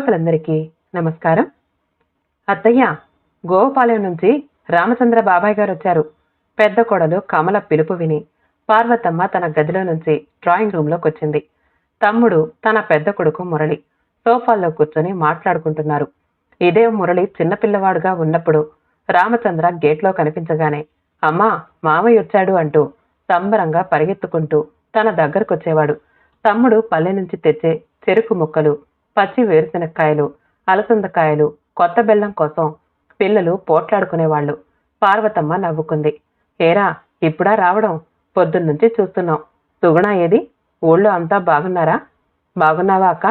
శ్రోతలందరికీ నమస్కారం. అత్తయ్య గోపాలెం నుంచి రామచంద్ర బాబాయ్ గారు వచ్చారు. పెద్ద కొడలు కమల పిలుపు విని పార్వతమ్మ తన గదిలో నుంచి డ్రాయింగ్ రూమ్లోకి వచ్చింది. తమ్ముడు తన పెద్ద కొడుకు మురళి సోఫాల్లో కూర్చొని మాట్లాడుకుంటున్నారు. ఇదే మురళి చిన్నపిల్లవాడుగా ఉన్నప్పుడు రామచంద్ర గేట్లో కనిపించగానే అమ్మా మామయ్య వచ్చాడు అంటూ సంబరంగా పరిగెత్తుకుంటూ తన దగ్గరకొచ్చేవాడు. తమ్ముడు పల్లె నుంచి తెచ్చే చెరుకు ముక్కలు పచ్చి వేరుశనక్కాయలు అలసందకాయలు కొత్త బెల్లం కోసం పిల్లలు పోట్లాడుకునేవాళ్ళు. పార్వతమ్మ నవ్వుకుంది. ఏరా ఇప్పుడా రావడం? పొద్దున్నుంచి చూస్తున్నాం. సుగుణ ఏది? ఊళ్ళో అంతా బాగున్నారా? బాగున్నావా అక్క?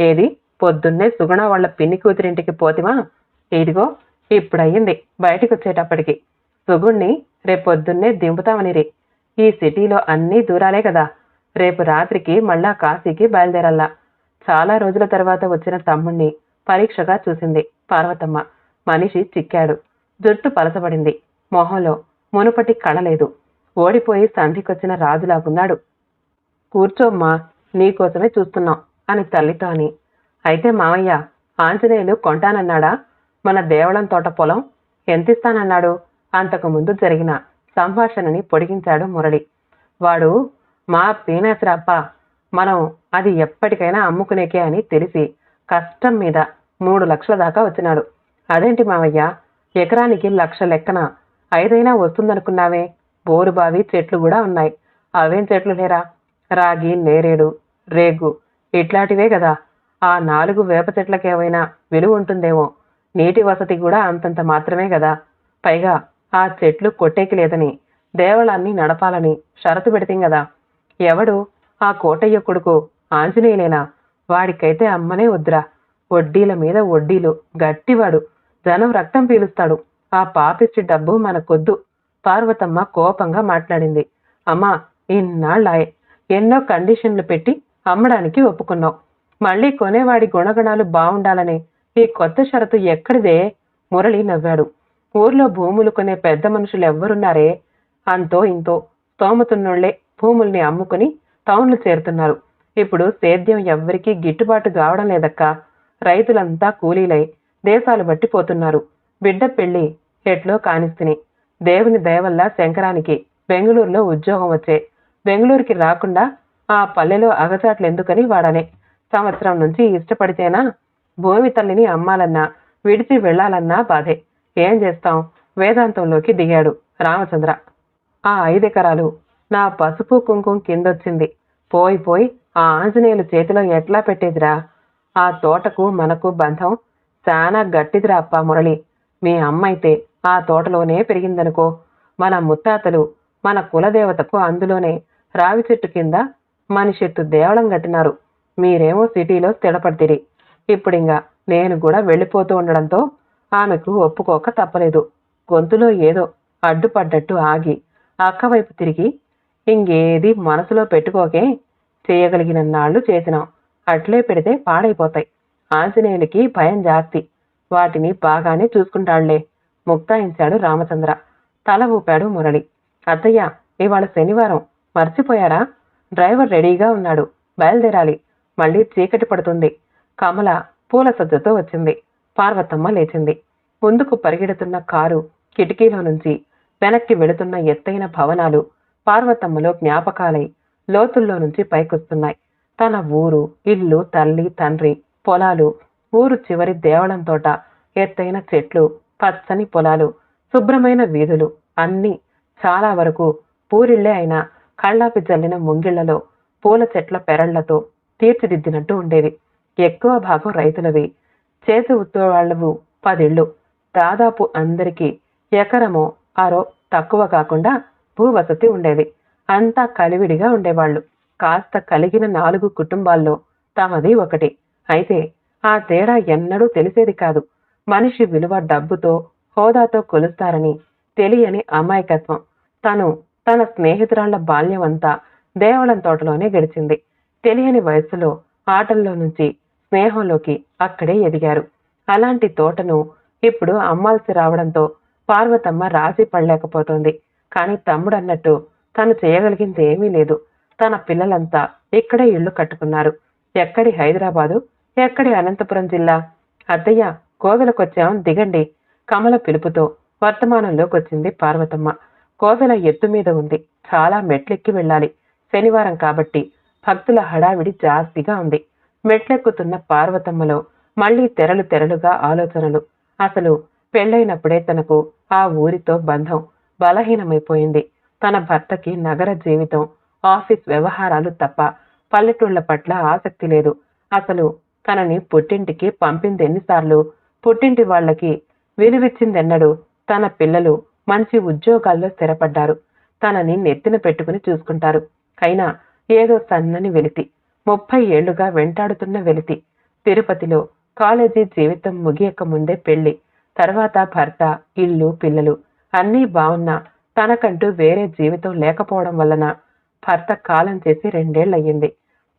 ఏది? పొద్దున్నే సుగుణ వాళ్ళ పిన్ని కూతురింటికి పోతివా? ఇదిగో ఇప్పుడయ్యింది బయటికి వచ్చేటప్పటికి సుగుణ్ణి రేపొద్దున్నే దింపుతామని రే. ఈ సిటీలో అన్నీ దూరాలే కదా. రేపు రాత్రికి మళ్ళా కాశీకి బయలుదేరల్లా. చాలా రోజుల తర్వాత వచ్చిన తమ్ముణ్ణి పరీక్షగా చూసింది పార్వతమ్మ. మనిషి చిక్కాడు. జుట్టు పలసబడింది మొహంలో మునుపటి కళలేదు ఓడిపోయి సంధికొచ్చిన రాజులాగున్నాడు. కూర్చోమ్మా నీకోసమే చూస్తున్నాం అని తల్లితో అని. అయితే మామయ్య ఆంజనేయులు కొంటానన్నాడా? మన దేవళం తోట పొలం ఎంతిస్తానన్నాడు? అంతకుముందు జరిగిన సంభాషణని పొడిగించాడు మురళి. వాడు మా పీనాసిరప్ప మనం అది ఎప్పటికైనా అమ్ముకునేకే అని తెలిసి కష్టం మీద మూడు లక్షల దాకా వచ్చినాడు. అదేంటి మావయ్య? ఎకరానికి లక్ష లెక్కన ఐదైనా వస్తుందనుకున్నావే? బోరుబావి చెట్లు కూడా ఉన్నాయి. అవేం చెట్లు లేరా? రాగి నేరేడు రేగు ఇట్లాంటివే కదా. ఆ నాలుగు వేప చెట్లకేమైనా విలువ ఉంటుందేమో? నీటి వసతి కూడా అంతంత మాత్రమే కదా. పైగా ఆ చెట్లు కొట్టేకి లేదని దేవళాన్ని నడపాలని షరతు పెడితే కదా? ఎవడు ఆ కోటయ్య కొడుకు ఆంజనేయులేనా వాడికైతే అమ్మనే వద్దురా. వడ్డీల మీద వడ్డీలు. గట్టివాడు. జనం రక్తం పీలుస్తాడు. ఆ పాపిచ్చి డబ్బు మనకొద్దు. పార్వతమ్మ కోపంగా మాట్లాడింది. అమ్మా ఇన్నాళ్ళాయే. ఎన్నో కండిషన్లు పెట్టి అమ్మడానికి ఒప్పుకున్నావు. మళ్ళీ కొనేవాడి గుణగణాలు బావుండాలని ఈ కొత్త షరతు ఎక్కడిదే? మురళి నవ్వాడు. ఊర్లో భూములు కొనే పెద్ద మనుషులు ఎవ్వరున్నారే అంతో ఇంతో. స్తోమతున్నోళ్ళే భూముల్ని అమ్ముకుని టౌన్లు చేరుతున్నారు. ఇప్పుడు సేద్యం ఎవ్వరికీ గిట్టుబాటు కావడం లేదక్క. రైతులంతా కూలీలై దేశాలు బట్టి పోతున్నారు బిడ్డ పెళ్ళి ఎట్లో కానిస్తిని. దేవుని దయవల్ల శంకరానికి బెంగళూరులో ఉద్యోగం వచ్చే. బెంగళూరుకి రాకుండా ఆ పల్లెలో అగచాట్లెందుకని వాడనే. సంవత్సరం నుంచి ఇష్టపడితేనా? భూమి తల్లిని అమ్మాలన్నా విడిచి వెళ్ళాలన్నా బాధే. ఏం చేస్తాం? వేదాంతంలోకి దిగాడు రామచంద్ర. ఆ ఐదెకరాలు నా పసుపు కుంకుమ కిందొచ్చింది. పోయి పోయి ఆ ఆంజనేయులు చేతిలో ఎట్లా పెట్టేదిరా? ఆ తోటకు మనకు బంధం? చాలా గట్టిదిరా అప్ప మురళి. మీ అమ్మైతే ఆ తోటలోనే పెరిగిందనుకో. మన ముత్తాతలు మన కులదేవతకు అందులోనే రావి చెట్టు కింద మనిషెత్తు దేవళం కట్టినారు. మీరేమో సిటీలో స్థిరపడితిరి. ఇప్పుడింగా నేను కూడా వెళ్ళిపోతూ ఉండడంతో ఆమెకు ఒప్పుకోక తప్పలేదు. గొంతులో ఏదో అడ్డుపడ్డట్టు ఆగి అక్కవైపు తిరిగి ఇంకేది మనసులో పెట్టుకోకే చేయగలిగిన నాళ్ళు చేసినాం. అట్లే పెడితే పాడైపోతాయి. ఆంజనేయులకి భయం జాస్తి. వాటిని బాగానే చూసుకుంటాళ్ళే ముక్తాయించాడు రామచంద్ర. తల ఊపాడు మురళి. అత్తయ్య ఇవాళ శనివారం. మర్చిపోయారా? డ్రైవర్ రెడీగా ఉన్నాడు. బయలుదేరాలి. మళ్ళీ చీకటి పడుతుంది. కమల పూల సజ్జతో వచ్చింది. పార్వతమ్మ లేచింది. ముందుకు పరిగెడుతున్న కారు కిటికీలో నుంచి వెనక్కి వెళుతున్న ఎత్తైన భవనాలు పార్వతమ్మలో జ్ఞాపకాలై లోతుల్లో నుంచి పైకొస్తున్నాయి. తన ఊరు ఇల్లు తల్లి తండ్రి పొలాలు ఊరు చివరి దేవళం తోట ఎత్తైన చెట్లు పచ్చని పొలాలు శుభ్రమైన వీధులు అన్నీ చాలా వరకు పూరిళ్ళే అయినా కళ్ళాపి జల్లిన ముంగిళ్ళలో పూల చెట్ల పెరళ్ళతో తీర్చిదిద్దినట్టు ఉండేవి. ఎక్కువ భాగం రైతులవి. చేతి ఉత్తోవాళ్ళవు పదిళ్ళు. దాదాపు అందరికీ ఎకరమో అరో తక్కువ కాకుండా భూవసతి ఉండేది. అంతా కలివిడిగా ఉండేవాళ్ళు కాస్త కలిగిన నాలుగు కుటుంబాల్లో తమది ఒకటి. అయితే ఆ తేడా ఎన్నడూ తెలిసేది కాదు. మనిషి విలువ డబ్బుతో హోదాతో కొలుస్తారని తెలియని అమాయకత్వం. తను తన స్నేహితురాళ్ళ బాల్యం అంతా దేవళం తోటలోనే గడిచింది. తెలియని వయసులో ఆటల్లో నుంచి స్నేహంలోకి అక్కడే ఎదిగారు. అలాంటి తోటను ఇప్పుడు అమ్మాల్సి రావడంతో పార్వతమ్మ రాజీ పడలేకపోతోంది. కానీ తమ్ముడన్నట్టు తను చేయగలిగింది ఏమీ లేదు. తన పిల్లలంతా ఇక్కడే ఇళ్ళు కట్టుకున్నారు. ఎక్కడి హైదరాబాదు ఎక్కడి అనంతపురం జిల్లా? అత్తయ్య కోవెలకొచ్చాం దిగండి. కమల పిలుపుతో వర్తమానంలోకి వచ్చింది పార్వతమ్మ. కోవెల ఎత్తు మీద ఉంది. చాలా మెట్లెక్కి వెళ్ళాలి. శనివారం కాబట్టి భక్తుల హడావిడి జాస్తిగా ఉంది. మెట్లెక్కుతున్న పార్వతమ్మలో మళ్ళీ తెరలు తెరలుగా ఆలోచనలు. అసలు పెళ్ళైనప్పుడే తనకు ఆ ఊరితో బంధం. బలహీనమైపోయింది. తన భర్తకి నగర జీవితం ఆఫీస్ వ్యవహారాలు తప్ప పల్లెటూళ్ళ పట్ల ఆసక్తి లేదు. అసలు తనని పుట్టింటికి పంపింది ఎన్నిసార్లు? పుట్టింటి వాళ్ళకి విలువిచ్చిందెన్నడు? తన పిల్లలు మంచి ఉద్యోగాల్లో స్థిరపడ్డారు. తనని నెత్తిన పెట్టుకుని చూసుకుంటారు. అయినా ఏదో సన్నని వెలితి ముప్పై ఏళ్ళుగా వెంటాడుతున్న వెలితి. తిరుపతిలో కాలేజీ జీవితం ముగియక ముందే పెళ్ళి తర్వాత భర్త ఇల్లు పిల్లలు అన్నీ బాగున్నా తనకంటూ వేరే జీవితం లేకపోవడం వలన భర్త కాలం చేసి రెండేళ్ళయ్యింది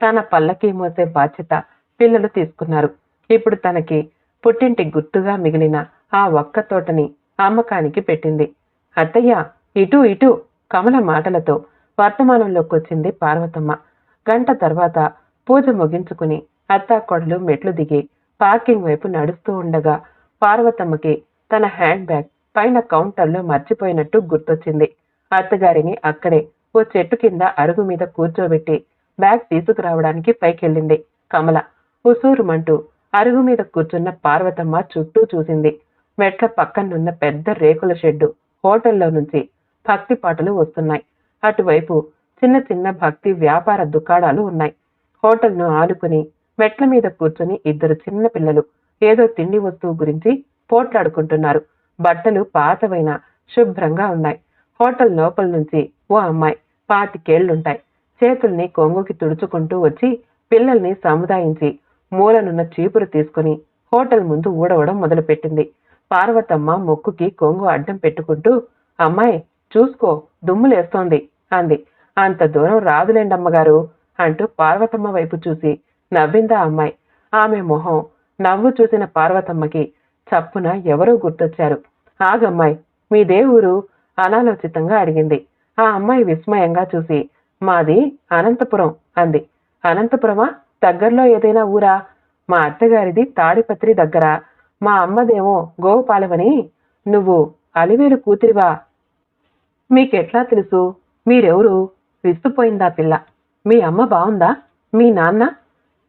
తన పల్లకి మోసే బాధ్యత పిల్లలు తీసుకున్నారు. ఇప్పుడు తనకి పుట్టింటి గుర్తుగా మిగిలిన ఆ ఒక్క తోటని అమ్మకానికి పెట్టింది. అత్తయ్య ఇటు ఇటు కమల మాటలతో వర్తమానంలోకి వచ్చింది పార్వతమ్మ. గంట తర్వాత పూజ ముగించుకుని అత్తాకొడలు మెట్లు దిగి పార్కింగ్ వైపు నడుస్తూ ఉండగా పార్వతమ్మకి తన హ్యాండ్ బ్యాగ్ పైన కౌంటర్లో మర్చిపోయినట్టు గుర్తొచ్చింది. అత్తగారిని అక్కడే ఓ చెట్టు కింద అరుగు మీద కూర్చోబెట్టి బ్యాగ్ తీసుకురావడానికి పైకెళ్ళింది. కమల ఉసూరుమంటూ అరుగు మీద కూర్చున్న పార్వతమ్మ చుట్టూ చూసింది. మెట్ల పక్కనున్న పెద్ద రేకుల షెడ్డు హోటల్లో నుంచి భక్తి పాటలు వస్తున్నాయి. అటువైపు చిన్న చిన్న భక్తి వ్యాపార దుకాణాలు ఉన్నాయి. హోటల్ను ఆలుకుని మెట్ల మీద కూర్చుని ఇద్దరు చిన్న పిల్లలు ఏదో తిండి వస్తువు గురించి పోట్లాడుకుంటున్నారు. బట్టలు పాతవైన శుభ్రంగా ఉన్నాయి. హోటల్ లోపల నుంచి ఓ అమ్మాయి పాతికేళ్ళుంటాయి చేతుల్ని కొంగుకి తుడుచుకుంటూ వచ్చి పిల్లల్ని సముదాయించి మూలనున్న చీపురు తీసుకుని హోటల్ ముందు ఊడవడం మొదలుపెట్టింది. పార్వతమ్మ మొక్కుకి కొంగు అడ్డం పెట్టుకుంటూ అమ్మాయి చూసుకో దుమ్ములేస్తోంది అంది. అంత దూరం రాదులేండమ్మగారు అంటూ పార్వతమ్మ వైపు చూసి నవ్విందా అమ్మాయి. ఆమె మొహం నవ్వు చూసిన పార్వతమ్మకి చప్పున ఎవరో గుర్తొచ్చారు. ఆగమ్మాయి మీ దేవురు అనాలోచితంగా అడిగింది. ఆ అమ్మాయి విస్మయంగా చూసి మాది అనంతపురం అంది. అనంతపురమా? దగ్గరలో ఏదైనా ఊరా? మా అత్తగారిది తాడిపత్రి దగ్గర. మా అమ్మదేమో గోపాలమని నువ్వు అలివేలు కూతురివా? మీకెట్లా తెలుసు? మీరెవరు? విస్తుపోయిందా పిల్ల? మీ అమ్మ బాగుందా మీ నాన్న?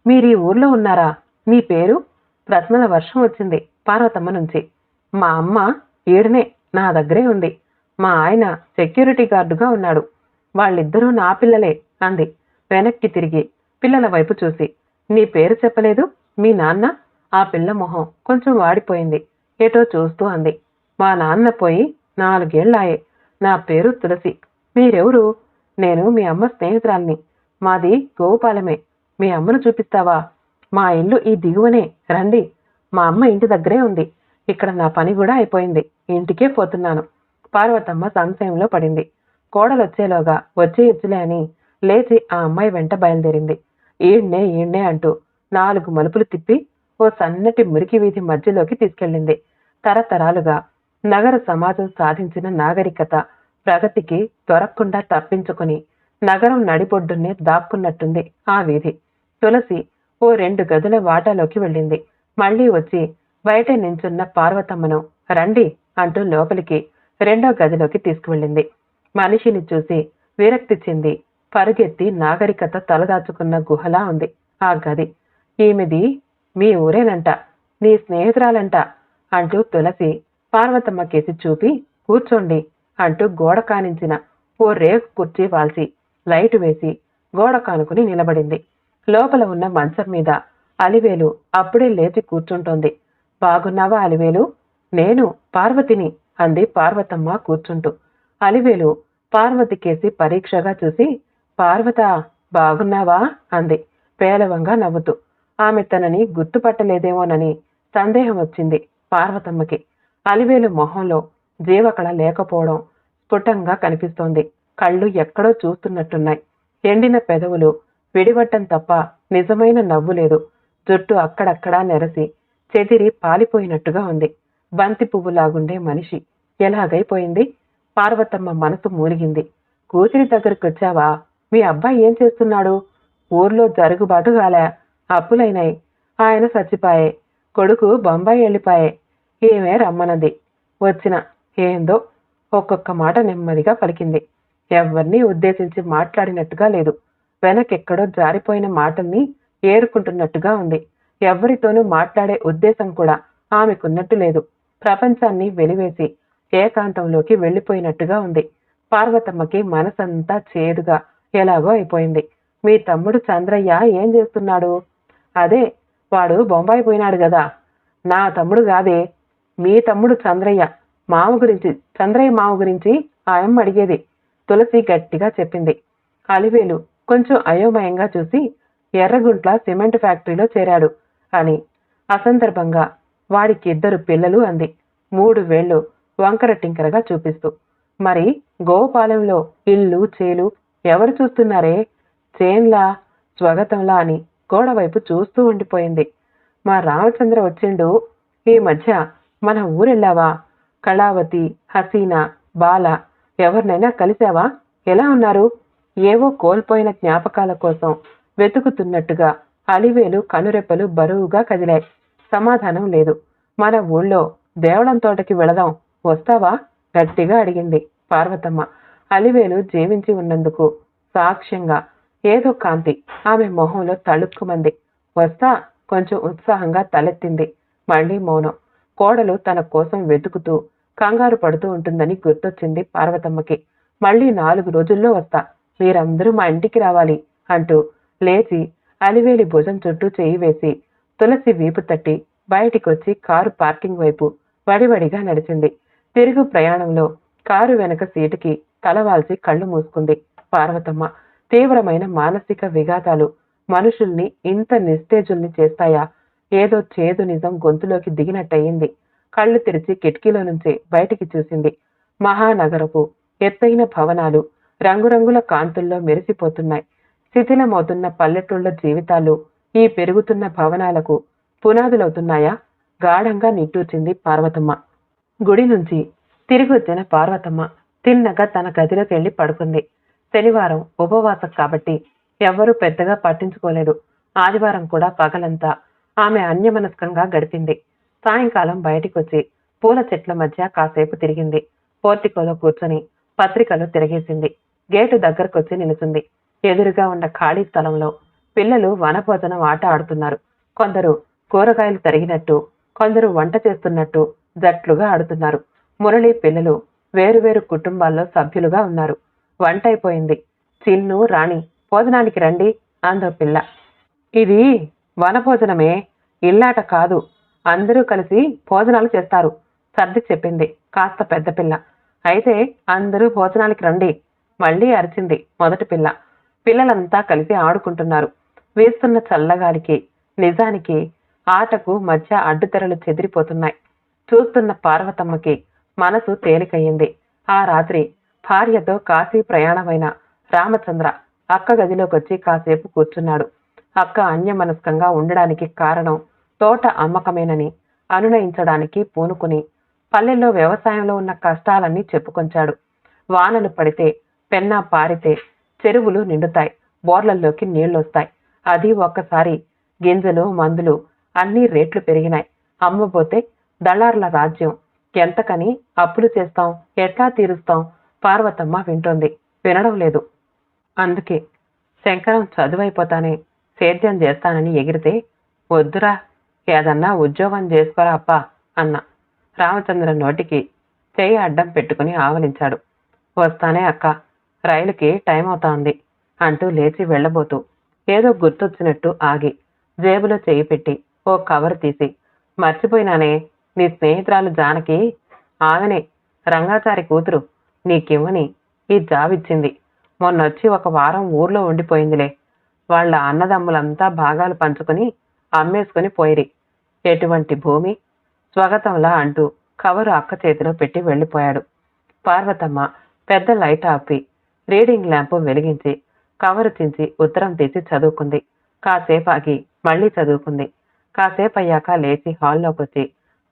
మీరీ ఊర్లో ఉన్నారా? మీ పేరు? ప్రశ్నల వర్షం వచ్చింది. పార్వతమ్మ నుంచి. మా అమ్మ ఈడనే నా దగ్గరే ఉంది. మా ఆయన సెక్యూరిటీ గార్డుగా ఉన్నాడు. వాళ్ళిద్దరూ నా పిల్లలే అంది. వెనక్కి తిరిగి పిల్లల వైపు చూసి నీ పేరు చెప్పలేదు? మీ నాన్న? ఆ పిల్ల మొహం కొంచెం వాడిపోయింది. ఏటో చూస్తూ అంది. మా నాన్న పోయి నాలుగేళ్ళాయే. నా పేరు తులసి. మీరెవరు? నేను మీ అమ్మ స్నేహితురాల్ని. మాది గోపాలమే. మీ అమ్మను చూపిస్తావా? మా ఇల్లు ఈ దిగువనే. రండి. మా అమ్మ ఇంటి దగ్గరే ఉంది. ఇక్కడ నా పని కూడా అయిపోయింది. ఇంటికే పోతున్నాను. పార్వతమ్మ సంశయంలో పడింది. కోడలొచ్చేలోగా వచ్చి ఇచ్చులే అని లేచి ఆ అమ్మాయి వెంట బయలుదేరింది. ఈడ్నే ఈడ్నే అంటూ నాలుగు మలుపులు తిప్పి ఓ సన్నటి మురికి వీధి మధ్యలోకి తీసుకెళ్ళింది. తరతరాలుగా నగర సమాజం సాధించిన నాగరికత ప్రగతికి దొరకకుండా తప్పించుకుని నగరం నడిబొడ్డునే దాక్కున్నట్టుంది ఆ వీధి. తులసి ఓ రెండు గదుల వాటాలోకి వెళ్ళింది. మళ్ళీ వచ్చి బయట నించున్న పార్వతమ్మను రండి అంటూ లోపలికి రెండో గదిలోకి తీసుకువెళ్ళింది. మనిషిని చూసి విరక్తి చెంది పరుగెత్తి నాగరికత తలదాచుకున్న గుహలా ఉంది ఆ గది. ఈమెది మీ ఊరేనంట నీ స్నేహితురాలంట అంటూ తులసి పార్వతమ్మ కేసి చూపి కూర్చోండి అంటూ గోడ కానించిన ఓ రేకు కుర్చీ వాల్చి లైటు వేసి గోడ కానుకుని నిలబడింది. లోపల ఉన్న మంచం మీద అలివేలు అప్పుడే లేచి కూర్చుంటోంది. బాగున్నావా అలివేలు? నేను పార్వతిని అంది పార్వతమ్మ కూర్చుంటూ. అలివేలు పార్వతి కేసి పరీక్షగా చూసి పార్వత బాగున్నావా? అంది. పేలవంగా నవ్వుతూ. ఆమె తనని గుర్తుపట్టలేదేమోనని సందేహం వచ్చింది పార్వతమ్మకి. అలివేలు మొహంలో జీవకళ లేకపోవడం స్ఫుటంగా కనిపిస్తోంది. కళ్ళు ఎక్కడో చూస్తున్నట్టున్నాయి. ఎండిన పెదవులు విడివట్టం తప్ప నిజమైన నవ్వు లేదు. జుట్టు అక్కడక్కడా నెరసి చెదిరి పాలిపోయినట్టుగా ఉంది. బంతి పువ్వులాగుండే మనిషి ఎలాగైపోయింది? పార్వతమ్మ మనసు మూలిగింది. కూతురి దగ్గరకొచ్చావా? మీ అబ్బాయి ఏం చేస్తున్నాడు? ఊర్లో జరుగుబాటు కాలే అప్పులైనాయి. ఆయన చచ్చిపాయే కొడుకు బొంబాయి వెళ్ళిపాయే. ఏమే రమ్మన్నది. వచ్చిన ఏందో ఒక్కొక్క మాట నెమ్మదిగా పలికింది. ఎవరిని ఉద్దేశించి మాట్లాడినట్టుగా లేదు. వెనకెక్కడో జారిపోయిన మాటల్ని ఏరుకుంటున్నట్టుగా ఉంది. ఎవరితోనూ మాట్లాడే ఉద్దేశం కూడా ఆమెకున్నట్టు లేదు. ప్రపంచాన్ని వెలివేసి ఏకాంతంలోకి వెళ్ళిపోయినట్టుగా ఉంది. పార్వతమ్మకి మనసంతా చేదుగా ఎలాగో అయిపోయింది. మీ తమ్ముడు చంద్రయ్య ఏం చేస్తున్నాడు? అదే వాడు బొంబాయి పోయినాడు కదా నా తమ్ముడు కాదే. మీ తమ్ముడు చంద్రయ్య మామ గురించి చంద్రయ్య మామ గురించి ఆయమ్మ అడిగేది. తులసి గట్టిగా చెప్పింది. అలివేలు కొంచెం అయోమయంగా చూసి ఎర్రగుంట్ల సిమెంట్ ఫ్యాక్టరీలో చేరాడు అని అసందర్భంగా వాడికి ఇద్దరు పిల్లలు అంది. మూడు వేళ్ళు వంకర టింకరగా చూపిస్తూ. మరి గోపాలెంలో ఇల్లు చేలు ఎవరు చూస్తున్నారే? చేన్లా స్వాగతంలా అని గోడవైపు చూస్తూ ఉండిపోయింది. మా రామచంద్ర వచ్చిండు. ఈ మధ్య మన ఊరెళ్ళావా? కళావతి హసీనా బాల ఎవరినైనా కలిశావా ఎలా ఉన్నారు? ఏవో కోల్పోయిన జ్ఞాపకాల కోసం వెతుకుతున్నట్టుగా. అలివేలు కనురెప్పలు బరువుగా కదిలాయి. సమాధానం లేదు. మన ఊళ్ళో దేవళం తోటకి వెళదాం. వస్తావా? గట్టిగా అడిగింది పార్వతమ్మ. అలివేలు జీవించి ఉన్నందుకు సాక్ష్యంగా ఏదో కాంతి ఆమె మొహంలో తళుక్కుమంది. వస్తా కొంచెం ఉత్సాహంగా తలెత్తింది. మళ్ళీ మౌనం. కోడలు తన కోసం వెతుకుతూ కంగారు పడుతూ ఉంటుందని గుర్తొచ్చింది పార్వతమ్మకి. మళ్ళీ నాలుగు రోజుల్లో వస్తా. మీరందరూ మా ఇంటికి రావాలి అంటూ లేచి అలివేలి భుజం చుట్టూ చేయి వేసి తులసి వీపు తట్టి బయటికొచ్చి కారు పార్కింగ్ వైపు వడివడిగా నడిచింది. తిరుగు ప్రయాణంలో కారు వెనక సీటుకి తలవాల్చి కళ్ళు మూసుకుంది. పార్వతమ్మ తీవ్రమైన మానసిక విఘాతాలు మనుషుల్ని ఇంత నిస్తేజుల్ని చేస్తాయా? ఏదో చేదు నిజం గొంతులోకి దిగినట్టయింది. కళ్ళు తెరిచి కిటికీలో నుంచి బయటికి చూసింది మహానగరపు ఎత్తైన భవనాలు రంగురంగుల కాంతుల్లో మెరిసిపోతున్నాయి. శిథిలమవుతున్న పల్లెటూళ్ళ జీవితాలు ఈ పెరుగుతున్న భవనాలకు పునాదులవుతున్నాయా? గాఢంగా నిట్టూర్చింది పార్వతమ్మ. గుడి నుంచి తిరిగొచ్చిన పార్వతమ్మ తిన్నగా తన గదిలోకి వెళ్ళి పడుకుంది. శనివారం ఉపవాసం కాబట్టి ఎవ్వరూ పెద్దగా పట్టించుకోలేదు. ఆదివారం కూడా పగలంతా ఆమె అన్యమనస్కంగా గడిపింది. సాయంకాలం బయటికొచ్చి పూల చెట్ల మధ్య కాసేపు తిరిగింది. పోర్టికోలో కూర్చొని పత్రికలు తిరిగేసింది. గేటు దగ్గరకొచ్చి నిలుచుంది. ఎదురుగా ఉన్న ఖాళీ స్థలంలో పిల్లలు వనభోజనం ఆట ఆడుతున్నారు. కొందరు కూరగాయలు తరిగినట్టు కొందరు వంట చేస్తున్నట్టు జట్లుగా ఆడుతున్నారు. మురళి పిల్లలు వేరువేరు కుటుంబాల్లో సభ్యులుగా ఉన్నారు. వంట అయిపోయింది చిన్ను రాణి భోజనానికి రండి అందో పిల్ల. ఇది వనభోజనమే ఇల్లాట కాదు. అందరూ కలిసి భోజనాలు చేస్తారు. సర్ది చెప్పింది కాస్త పెద్ద పిల్ల. అయితే అందరూ భోజనానికి రండి. మళ్ళీ అరిచింది మొదటి పిల్ల. పిల్లలంతా కలిసి ఆడుకుంటున్నారు. వేస్తున్న చల్లగాలికి నిజానికి ఆటకు మధ్య అడ్డుతెరలు చెదిరిపోతున్నాయి. చూస్తున్న పార్వతమ్మకి మనసు తేలికయ్యింది. ఆ రాత్రి భార్యతో కాశీ ప్రయాణమైన రామచంద్ర అక్క గదిలోకొచ్చి కాసేపు కూర్చున్నాడు. అక్క అన్యమనస్కంగా ఉండడానికి కారణం తోట అమ్మకమేనని అనునయించడానికి పూనుకుని పల్లెల్లో వ్యవసాయంలో ఉన్న కష్టాలన్నీ చెప్పుకొంచాడు. వానలు పడితే పెన్నా పారితే చెరువులు నిండుతాయి. బోర్లల్లోకి నీళ్ళొస్తాయి అది ఒక్కసారి గింజలు మందులు అన్ని రేట్లు పెరిగినాయి. అమ్మబోతే దళార్ల రాజ్యం. ఎంతకని అప్పులు చేస్తాం ఎట్లా తీరుస్తాం పార్వతమ్మ వింటోంది. వినడం లేదు. అందుకే శంకరం చదువైపోతానే సేద్యం చేస్తానని ఎగిరితే వద్దురా ఏదన్నా ఉద్యోగం చేసుకోరా అప్పా అన్న. రామచంద్ర నోటికి చేయి అడ్డం పెట్టుకుని ఆవలించాడు. వస్తానే అక్క రైలుకి టైం అవుతోంది అంటూ లేచి వెళ్ళబోతూ ఏదో గుర్తొచ్చినట్టు ఆగి జేబులో చేయి పెట్టి ఓ కవర్ తీసి మర్చిపోయినానే నీ స్నేహితురాలు జానకి ఆమెనే రంగాచారి కూతురు నీకివ్వని ఈ జాబిచ్చింది మొన్నొచ్చి ఒక వారం ఊర్లో ఉండిపోయిందిలే. వాళ్ళ అన్నదమ్ములంతా భాగాలు పంచుకుని అమ్మేసుకుని పోయిరి. ఎటువంటి భూమి? స్వాగతంలా అంటూ కవరు అక్క చేతిలో పెట్టి వెళ్ళిపోయాడు. పార్వతమ్మ పెద్ద లైట్ ఆపి రీడింగ్ ల్యాంపు వెలిగించి కవరు చించి ఉత్తరం తీసి చదువుకుంది. కాసేపు ఆగి మళ్ళీ చదువుకుంది. కాసేపు అయ్యాక లేచి హాల్లోకి వచ్చి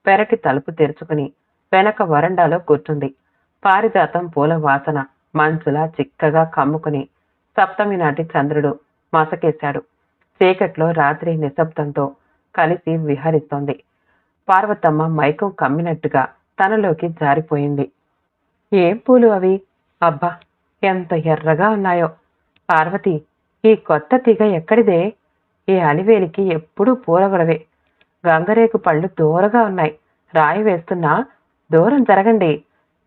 పెరటి తలుపు తెరుచుకుని వెనక వరండాలో కూర్చుంది. పారిజాతం పూల వాసన మంచులా చిక్కగా కమ్ముకుని సప్తమి నాటి చంద్రుడు మసకేశాడు. చీకట్లో రాత్రి నిశ్శబ్దంతో కలిసి విహరిస్తోంది. పార్వతమ్మ మైకం కమ్మినట్టుగా తనలోకి జారిపోయింది. ఏం పూలు అవి? అబ్బా! ఎంత ఎర్రగా ఉన్నాయో. పార్వతి ఈ కొత్త తీగ ఎక్కడిదే? ఈ అలివేలికి ఎప్పుడూ పూలగొడవే గంగరేకు పళ్ళు దూరగా ఉన్నాయి. రాయి వేస్తున్నా దూరం జరగండి.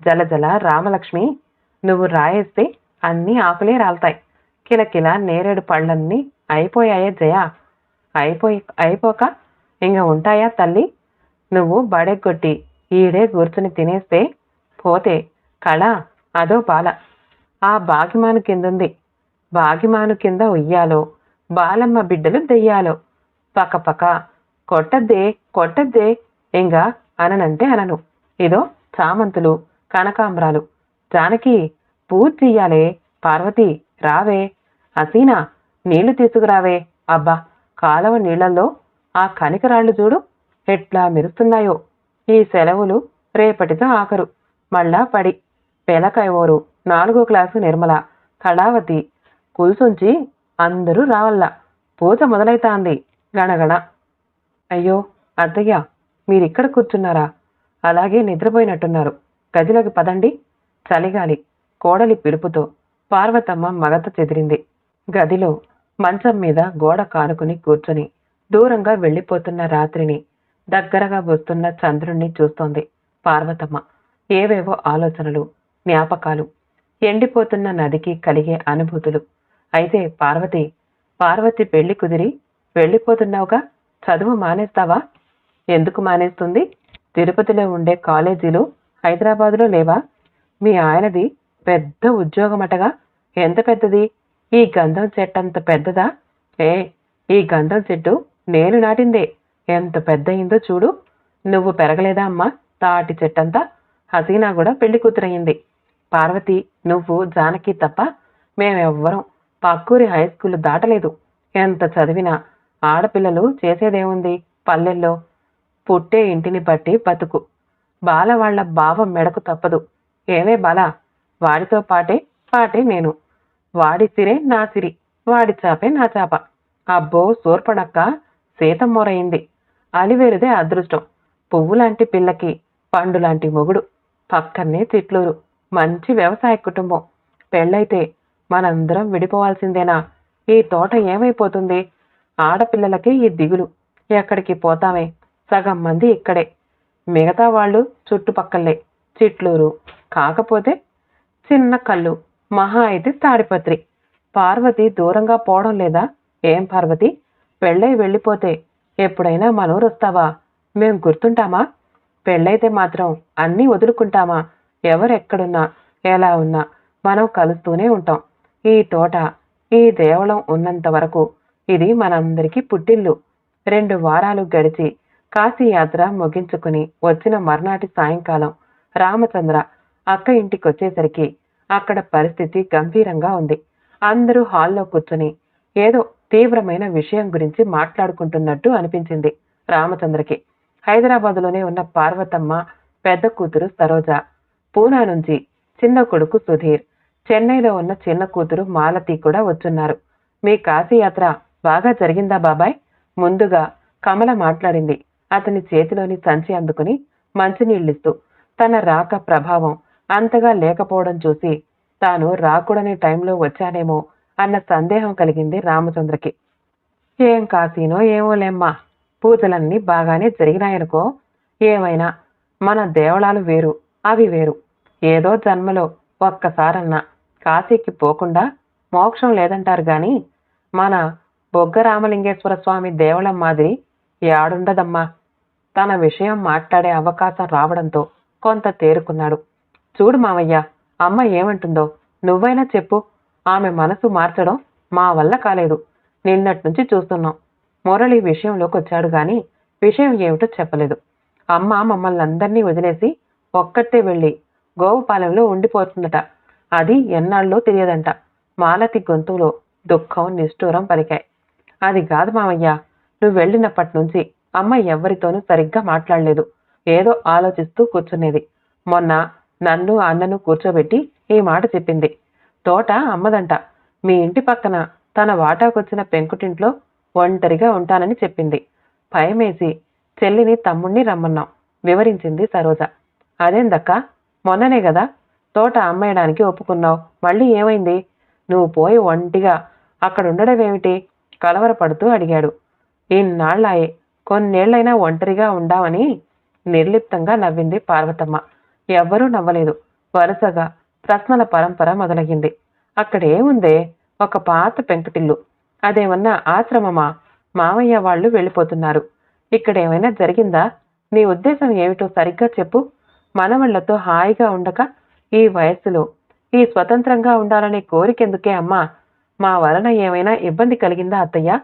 జలజల రామలక్ష్మి నువ్వు రాయేస్తే అన్నీ ఆకులే రాలుతాయి. కిలకిల నేరేడు పళ్ళన్నీ అయిపోయాయే జయ. అయిపోయి అయిపోక ఇంక ఉంటాయా తల్లి? నువ్వు బడెగ్గొట్టి ఈడే కూర్చుని తినేస్తే పోతే. కళ అదో బాల. ఆ బాగిమాను కిందుంది. బాగిమాను కింద ఉయ్యాలో బాలమ్మ బిడ్డలు దెయ్యాలో. పక్కపక్క కొట్టద్దే కొట్టద్దే ఇంగా అననంటే అనను. ఇదో చామంతులు కనకాంబరాలు. జానకి పూజ చెయ్యాలే పార్వతి రావే. హసీనా నీళ్ళు తీసుకురావే. అబ్బా కాలవ నీళ్ళల్లో ఆ కనికరాళ్ళు చూడు ఎట్లా మెరుస్తున్నాయో. ఈ సెలవులు రేపటితో ఆఖరు మళ్ళా పడి పెలకైవోరు నాలుగో క్లాసు నిర్మల. కళావతి. కుల్సుంచి అందరూ రావల్లా. పూజ మొదలైతాంది. గణగణ. అయ్యో అత్తయ్య మీరిక్కడ కూర్చున్నారా? అలాగే నిద్రపోయినట్టున్నారు. గదిలోకి పదండి. చలిగాలి. కోడలి పిలుపుతో. పార్వతమ్మ మగత చెదిరింది. గదిలో మంచం మీద గోడ కానుకుని కూర్చుని దూరంగా వెళ్ళిపోతున్న రాత్రిని దగ్గరగా వస్తున్న చంద్రుణ్ణి చూస్తోంది పార్వతమ్మ. ఏవేవో ఆలోచనలు జ్ఞాపకాలు. ఎండిపోతున్న నదికి కలిగే అనుభూతులు. అయితే పార్వతి పార్వతి పెళ్ళి కుదిరి వెళ్ళిపోతున్నావుగా? చదువు మానేస్తావా? ఎందుకు మానేస్తుంది? తిరుపతిలో ఉండే కాలేజీలు హైదరాబాదులో లేవా? మీ ఆయనది పెద్ద ఉద్యోగమటగా. ఎంత పెద్దది? ఈ గంధం చెట్టంత పెద్దదా? ఏ ఈ గంధం చెట్టు నేను నాటిందే. ఎంత పెద్దయిందో చూడు. నువ్వు పెరగలేదా అమ్మా? తాటి చెట్టంతా. హసీనా కూడా పెళ్ళి కూతురయింది. పార్వతి నువ్వు జానకి తప్ప మేమెవ్వరం. పక్కూరి హై స్కూల్ దాటలేదు. ఎంత చదివినా ఆడపిల్లలు చేసేదేముంది? పల్లెల్లో పుట్టే ఇంటిని బట్టి బతుకు. బాల వాళ్ళ బావ మెడకు తప్పదు. ఏమే బాల? వాడితో పాటే పాటే నేను. వాడి సిరే నా సిరి వాడి చాపే నా చాప. అబ్బో సోర్పడక్క సీతమ్మోరయింది అలివేరుదే అదృష్టం. పువ్వులాంటి పిల్లకి పండులాంటి మొగుడు. పక్కనే చిట్లూరు మంచి వ్యవసాయ కుటుంబం. పెళ్ళైతే మనందరం విడిపోవాల్సిందేనా? ఈ తోట ఏమైపోతుంది? ఆడపిల్లలకి ఈ దిగులు. ఎక్కడికి పోతామే? సగం మంది ఇక్కడే. మిగతా వాళ్ళు చుట్టుపక్కలే. చిట్లూరు. కాకపోతే చిన్న కళ్ళు. మహా అయితే తాడిపత్రి. పార్వతి దూరంగా పోవడం లేదా? ఏం పార్వతి? పెళ్ళై వెళ్ళిపోతే ఎప్పుడైనా మనూరు వస్తావా మేం గుర్తుంటామా? పెళ్ళైతే మాత్రం అన్నీ వదులుకుంటామా? ఎవరెక్కడున్నా ఎలా ఉన్నా మనం కలుస్తూనే ఉంటాం. ఈ తోట ఈ దేవళం ఉన్నంత వరకు ఇది మనందరికీ పుట్టిల్లు. రెండు వారాలు గడిచి కాశీయాత్ర ముగించుకుని వచ్చిన మర్నాటి సాయంకాలం రామచంద్ర అక్క ఇంటికొచ్చేసరికి అక్కడ పరిస్థితి గంభీరంగా ఉంది. అందరూ హాల్లో కూర్చుని ఏదో తీవ్రమైన విషయం గురించి మాట్లాడుకుంటున్నట్టు అనిపించింది రామచంద్రకి. హైదరాబాదులోనే ఉన్న పార్వతమ్మ పెద్ద కూతురు సరోజ. పూనా నుంచి చిన్న కొడుకు సుధీర్. చెన్నైలో ఉన్న చిన్న కూతురు మాలతి కూడా వచ్చున్నారు మీ కాశీయాత్ర బాగా జరిగిందా బాబాయ్? ముందుగా కమల మాట్లాడింది. అతని చేతిలోని సంచి అందుకుని మంచినీళ్ళిస్తూ తన రాక ప్రభావం అంతగా లేకపోవడం చూసి తాను రాకూడని టైంలో వచ్చానేమో అన్న సందేహం కలిగింది రామచంద్రకి. ఏం కాశీనో ఏమోలేమ్మా పూజలన్నీ బాగానే జరిగినాయనుకో. ఏమైనా మన దేవళాలు వేరు అవి వేరు. ఏదో జన్మలో ఒక్కసారన్నా కాశీకి పోకుండా మోక్షం లేదంటారు గాని మన బొగ్గ రామలింగేశ్వర స్వామి దేవళం మాదిరి యాడుండదమ్మా. తన విషయం మాట్లాడే అవకాశం రావడంతో కొంత తేరుకున్నాడు. చూడు మామయ్య అమ్మ ఏమంటుందో నువ్వైనా చెప్పు. ఆమె మనసు మార్చడం మా వల్ల కాలేదు. నిన్నటి నుంచి చూస్తున్నాం. మురళి విషయంలోకి వచ్చాడు గాని విషయం ఏమిటో చెప్పలేదు. అమ్మ మమ్మల్ని అందరినీ వదిలేసి ఒక్కటే వెళ్ళి గోవుపాలెంలో ఉండిపోతుందట. అది ఎన్నాళ్ళో తెలియదంట. మాలతి గొంతులో దుఃఖం నిష్ఠూరం పలికాయి. అది కాదు మామయ్య నువ్వు వెళ్ళినప్పటి నుంచి అమ్మ ఎవ్వరితోనూ సరిగ్గా మాట్లాడలేదు. ఏదో ఆలోచిస్తూ కూర్చునేది. మొన్న నన్ను అన్నను కూర్చోబెట్టి ఈ మాట చెప్పింది. తోట అమ్మదంట. మీ ఇంటి పక్కన తన వాటాకొచ్చిన పెంకుటింట్లో ఒంటరిగా ఉంటానని చెప్పింది. భయమేసి చెల్లిని తమ్ముణ్ణి రమ్మన్నాం. వివరించింది సరోజ. అదేందక్క? మొన్ననే కదా తోట అమ్మేయడానికి ఒప్పుకున్నావు. మళ్ళీ ఏమైంది? నువ్వు పోయి ఒంటిగా అక్కడుండడమేమిటి ఏమిటి కలవరపడుతూ అడిగాడు. ఇన్నాళ్ళాయే. కొన్నేళ్ళైనా ఒంటరిగా ఉండావని నిర్లిప్తంగా నవ్వింది పార్వతమ్మ. ఎవ్వరూ నవ్వలేదు. వరుసగా ప్రశ్నల పరంపర మొదలగింది అక్కడేముందే ఒక పాత పెంకుటిల్లు. అదేమన్నా ఆశ్రమమా? మామయ్య వాళ్ళు వెళ్ళిపోతున్నారు. ఇక్కడేమైనా జరిగిందా? నీ ఉద్దేశం ఏమిటో సరిగ్గా చెప్పు. మనవళ్ళతో హాయిగా ఉండక ఈ వయస్సులో. ఈ స్వతంత్రంగా ఉండాలనే కోరికెందుకే అమ్మా? మా వలన ఏమైనా ఇబ్బంది కలిగిందా అత్తయ్య?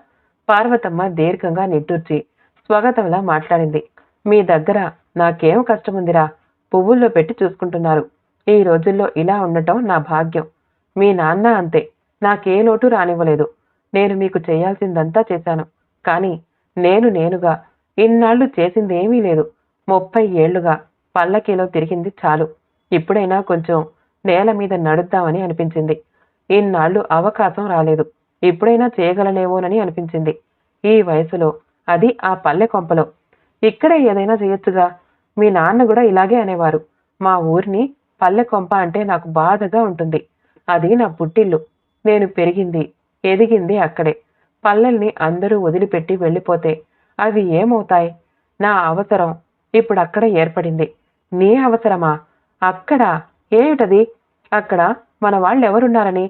పార్వతమ్మ దీర్ఘంగా నిట్టూర్చి స్వాగతంలా మాట్లాడింది. మీ దగ్గర నాకేం కష్టముందిరా? పువ్వుల్లో పెట్టి చూసుకుంటున్నారు. ఈ రోజుల్లో ఇలా ఉండటం నా భాగ్యం. మీ నాన్న అంతే. నాకే లోటు రానివ్వలేదు. నేను మీకు చేయాల్సిందంతా చేశాను. కానీ నేను నేనుగా ఇన్నాళ్ళు చేసిందేమీ లేదు. ముప్పై ఏళ్ళుగా పల్లకీలో తిరిగింది చాలు. ఇప్పుడైనా కొంచెం నేల మీద నడుద్దామని అనిపించింది. ఇన్నాళ్ళు అవకాశం రాలేదు. ఇప్పుడైనా చేయగలనేమోనని అనిపించింది. ఈ వయసులో అది ఆ పల్లె కొంపలో. ఇక్కడే ఏదైనా చేయొచ్చుగా. మీ నాన్న కూడా ఇలాగే అనేవారు. మా ఊరిని పల్లె కొంప అంటే నాకు బాధగా ఉంటుంది. అది నా పుట్టిల్లు. నేను పెరిగింది ఎదిగింది అక్కడే. పల్లెల్ని అందరూ వదిలిపెట్టి వెళ్ళిపోతే అవి ఏమవుతాయి? నా అవసరం ఇప్పుడు అక్కడ ఏర్పడింది. నీ అవసరమా? అక్కడ ఏమిటది? అక్కడ మన వాళ్ళు ఎవరున్నారని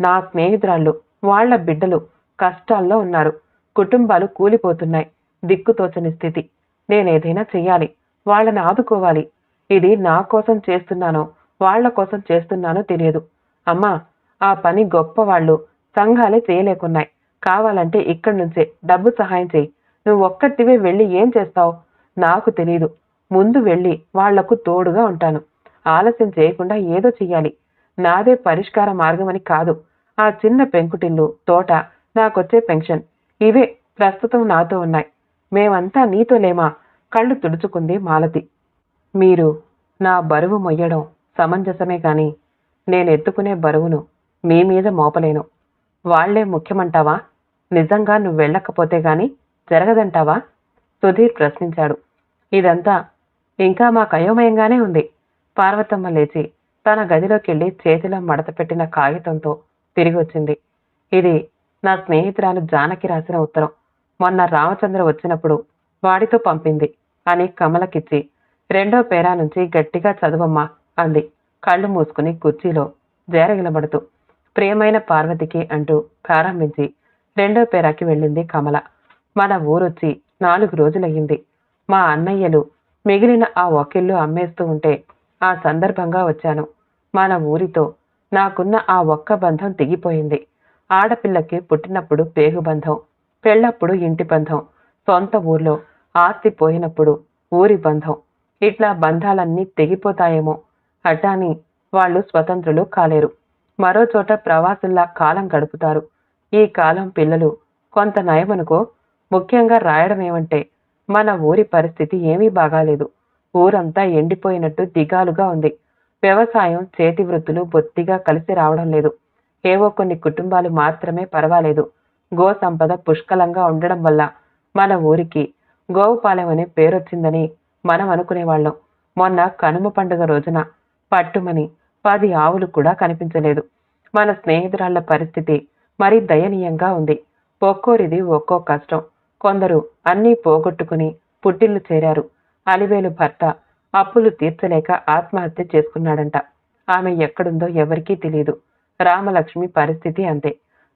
నా స్నేహితురాళ్ళు వాళ్ళ బిడ్డలు కష్టాల్లో ఉన్నారు. కుటుంబాలు కూలిపోతున్నాయి. దిక్కుతోచని స్థితి. నేనేదైనా చెయ్యాలి. వాళ్ళని ఆదుకోవాలి. ఇది నా కోసం చేస్తున్నానో వాళ్ళ కోసం చేస్తున్నానో తెలియదు. అమ్మా ఆ పని గొప్ప వాళ్ళు సంఘాలే చేయలేకున్నాయి. కావాలంటే ఇక్కడి నుంచే డబ్బు సహాయం చేయి నువ్వు ఒక్కటివే వెళ్ళి ఏం చేస్తావు? నాకు తెలియదు ముందు వెళ్ళి వాళ్ళకు తోడుగా ఉంటాను. ఆలస్యం చేయకుండా ఏదో చెయ్యాలి. నాదే పరిష్కార మార్గమని కాదు. ఆ చిన్న పెంకుటిల్లు తోట నాకొచ్చే పెన్షన్. ఇవే ప్రస్తుతం నాతో ఉన్నాయి. మేమంతా నీతో లేమా? కళ్ళు తుడుచుకుంది మాలతి. మీరు నా బరువు మొయ్యడం సమంజసమే కానీ నేను ఎత్తుకునే బరువును మీ మీద మోపలేను. వాళ్ళే ముఖ్యమంటావా? నిజంగా నువ్వు వెళ్ళకపోతే గాని జరగదంటావా? సుధీర్ ప్రశ్నించాడు. ఇదంతా ఇంకా మాకు అయోమయంగానే ఉంది. పార్వతమ్మ లేచి తన గదిలోకెళ్ళి చేతిలో మడత పెట్టిన కాగితంతో తిరిగి వచ్చింది ఇది నా స్నేహితురాలు జానకి రాసిన ఉత్తరం. మొన్న రామచంద్ర వచ్చినప్పుడు వాడితో పంపింది అని కమలకిచ్చి రెండో పేరా నుంచి గట్టిగా చదువమ్మా అంది. కళ్ళు మూసుకుని కుర్చీలో జేరగిలబడుతూ ప్రియమైన పార్వతికి అంటూ ప్రారంభించి రెండో పేరాకి వెళ్ళింది కమల. మన ఊరొచ్చి నాలుగు రోజులయ్యింది. మా అన్నయ్యలు మిగిలిన ఆ ఒకిల్లు అమ్మేస్తూ ఉంటే ఆ సందర్భంగా వచ్చాను. మన ఊరితో నాకున్న ఆ ఒక్క బంధం తెగిపోయింది. ఆడపిల్లకి పుట్టినప్పుడు పేగు బంధం పెళ్ళప్పుడు ఇంటి బంధం సొంత ఊర్లో ఆస్తి పోయినప్పుడు ఊరి బంధం. ఇట్లా బంధాలన్నీ తెగిపోతాయేమో అటాని వాళ్ళు స్వతంత్రులు కాలేరు. మరో చోట ప్రవాసుల్లా కాలం గడుపుతారు. ఈ కాలం పిల్లలు కొంత నయమనుకో ముఖ్యంగా రాయడం ఏమంటే మన ఊరి పరిస్థితి ఏమీ బాగాలేదు. ఊరంతా ఎండిపోయినట్టు దిగాలుగా ఉంది. వ్యవసాయం చేతి వృత్తులు బొత్తిగా కలిసి రావడం లేదు. ఏవో కొన్ని కుటుంబాలు మాత్రమే పర్వాలేదు. గో సంపద పుష్కలంగా ఉండడం వల్ల మన ఊరికి గోవుపాలెం అనే పేరొచ్చిందని మనం అనుకునేవాళ్ళం. మొన్న కనుమ పండుగ రోజున పట్టుమని పది ఆవులు కూడా కనిపించలేదు. మన స్నేహితురాళ్ళ పరిస్థితి మరీ దయనీయంగా ఉంది. ఒక్కోరిది ఒక్కో కష్టం. కొందరు అన్నీ పోగొట్టుకుని పుట్టిల్లు చేరారు. అలివేలు భర్త అప్పులు తీర్చలేక ఆత్మహత్య చేసుకున్నాడంట. ఆమె ఎక్కడుందో ఎవరికీ తెలియదు. రామలక్ష్మి పరిస్థితి అంతే.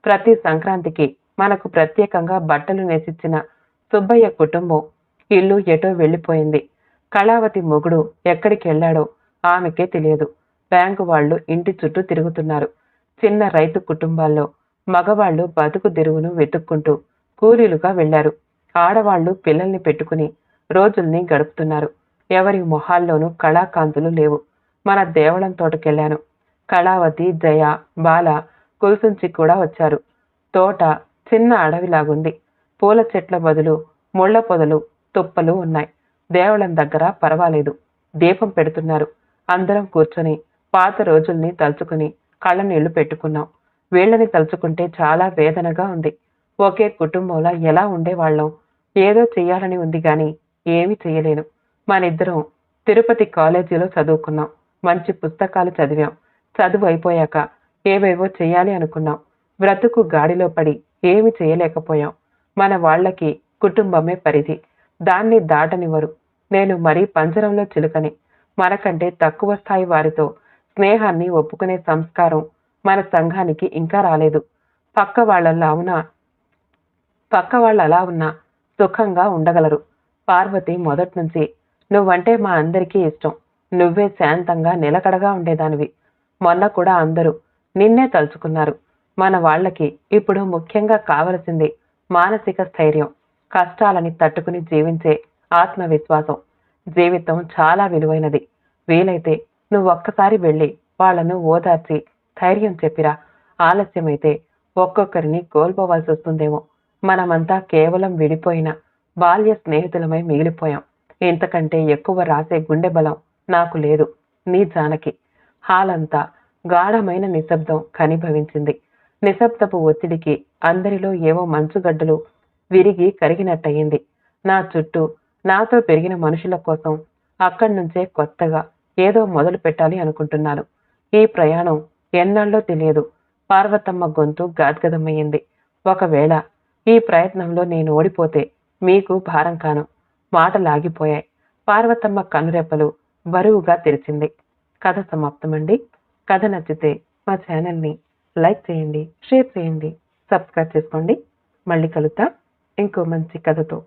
ప్రతి సంక్రాంతికి మనకు ప్రత్యేకంగా బట్టలు నేసిచ్చిన సుబ్బయ్య కుటుంబం ఇల్లు ఎటో వెళ్ళిపోయింది. కళావతి మొగుడు ఎక్కడికి వెళ్ళాడో ఆమెకే తెలియదు. బ్యాంకు వాళ్ళు ఇంటి చుట్టూ తిరుగుతున్నారు. చిన్న రైతు కుటుంబాల్లో మగవాళ్ళు బతుకు తెరువును వెతుక్కుంటూ కూలీలుగా వెళ్ళారు ఆడవాళ్ళు పిల్లల్ని పెట్టుకుని రోజుల్ని గడుపుతున్నారు. ఎవరి మొహాల్లోనూ కళాకాంతులు లేవు. మన దేవళం తోటకెళ్ళాను కళావతి జయ బాల కుల్సుంచి కూడా వచ్చారు. తోట చిన్న అడవిలాగుంది. పూల చెట్ల బదులు ముళ్ళ పొదలు తుప్పలు ఉన్నాయి. దేవళం దగ్గర పర్వాలేదు. దీపం పెడుతున్నారు. అందరం కూర్చొని పాత రోజుల్ని తలుచుకుని కళ్ళ నీళ్ళు పెట్టుకున్నాం. వీళ్ళని తలుచుకుంటే చాలా వేదనగా ఉంది. ఒకే కుటుంబంలో ఎలా ఉండేవాళ్ళం? ఏదో చెయ్యాలని ఉంది కానీ ఏమీ చెయ్యలేను మనిద్దరం తిరుపతి కాలేజీలో చదువుకున్నాం. మంచి పుస్తకాలు చదివాం. చదువు అయిపోయాక ఏవేవో చెయ్యాలి అనుకున్నాం. బ్రతుకు గాడిలో పడి ఏమి చేయలేకపోయాం మన వాళ్ళకి కుటుంబమే పరిధి. దాన్ని దాటనివ్వరు. నేను మరీ పంజరంలో చిలుకని. మనకంటే తక్కువ స్థాయి వారితో స్నేహాన్ని ఒప్పుకునే సంస్కారం మన సంఘానికి ఇంకా రాలేదు. పక్క వాళ్ళల్లో అవునా? పక్క వాళ్ళు అలా ఉన్నా సుఖంగా ఉండగలరు. పార్వతి మొదట్నుంచి నువ్వంటే మా అందరికీ ఇష్టం. నువ్వే శాంతంగా నిలకడగా ఉండేదానివి. మొన్న కూడా అందరూ నిన్నే తలుచుకున్నారు. మన వాళ్ళకి ఇప్పుడు ముఖ్యంగా కావలసింది మానసిక స్థైర్యం కష్టాలని తట్టుకుని జీవించే ఆత్మవిశ్వాసం. జీవితం చాలా విలువైనది. వీలైతే నువ్వు ఒక్కసారి వెళ్ళి వాళ్ళను ఓదార్చి ధైర్యం చెప్పిరా. ఆలస్యమైతే ఒక్కొక్కరిని కోల్పోవాల్సి వస్తుందేమో మనమంతా కేవలం విడిపోయిన బాల్య స్నేహితులమై మిగిలిపోయాం. ఇంతకంటే ఎక్కువ రాసే గుండె బలం నాకు లేదు నీ జానకి. హాలంతా గాఢమైన నిశ్శబ్దం కనిభవించింది. నిశ్శబ్దపు ఒత్తిడికి అందరిలో ఏవో మంచుగడ్డలు విరిగి కరిగినట్టయింది. నా చుట్టూ నాతో పెరిగిన మనుషుల కోసం అక్కడి నుంచే కొత్తగా ఏదో మొదలు పెట్టాలి అనుకుంటున్నాను. ఈ ప్రయాణం ఎన్నాళ్ళో తెలియదు. పార్వతమ్మ గొంతు గాద్గదమయ్యింది ఒకవేళ ఈ ప్రయత్నంలో నేను ఓడిపోతే మీకు భారం కాను. మాటలాగిపోయాయి. పార్వతమ్మ కనురెప్పలు బరువుగా తెరిచింది. కథ సమాప్తమండి. కథ నచ్చితే మా ఛానల్ని లైక్ చేయండి షేర్ చేయండి సబ్స్క్రైబ్ చేసుకోండి. మళ్ళీ కలుద్దాం. ఇంకో మంచి కథతో.